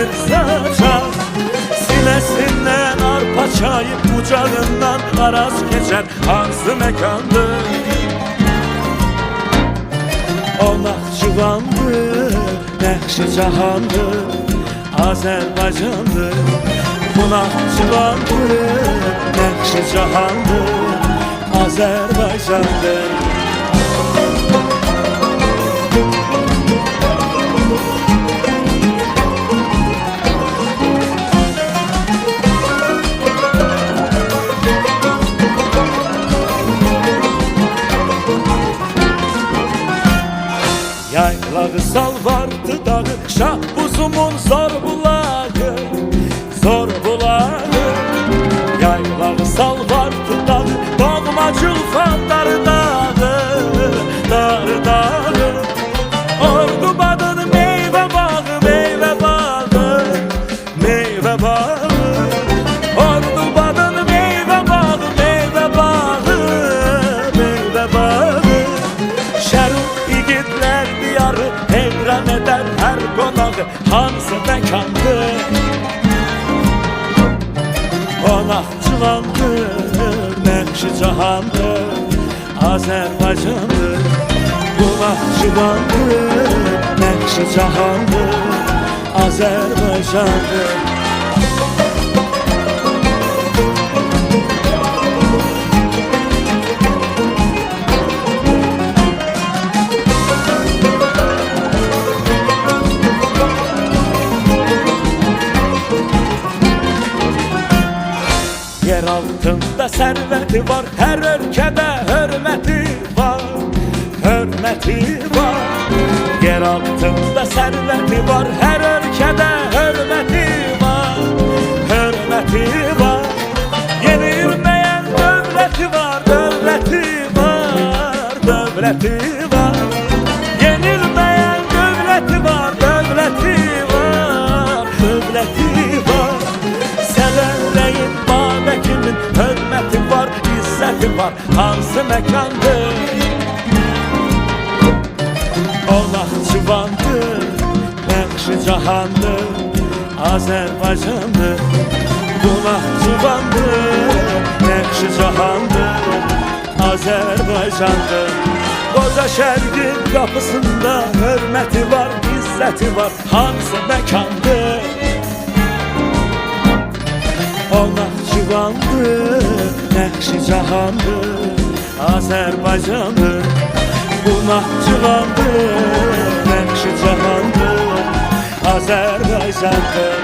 getir saçar Sinesinden arpa çayı Kucağından araz geçer Hansı mekandır O Nahçıvandır Nəqşi cahandır Azərbaycandır Bu Nahçıvandır Nəqşi cahandır Azərbaycandır Yaylağı sal vardı dağı Şah buzumun zor bulağı Zor bulağı Yaylağı sal vardı dağı Doğmacıl fandarı dağı Darı dağı Şerif igidler diyarı Heyran eder her konağı Hansı mekandır Qonaqçılandır Nəqşi cahandır Azərbaycandır Qonaqçılandır Nəqşi cahandır Azərbaycandır altında serveti var. Her ülkede hürmeti var. Hürmeti var. Yer altında serveti var. Her ülkede hürmeti var. Hürmeti var. Yenilmeyen devleti var. Devleti var. Devleti var hürmeti var, Hansı mekandır? O Nahçıvandır, Nəqşi cahandır Azərbaycandır Bu Nahçıvandır, Nəqşi cahandır Azərbaycandır Qoca şərqin qapısında hürməti var, izzəti var Hansı məkandır? Nahçıvandır, Nəqşi cahandır Azərbaycandır Bu Nahçıvandır, Nəqşi cahandır Azərbaycandır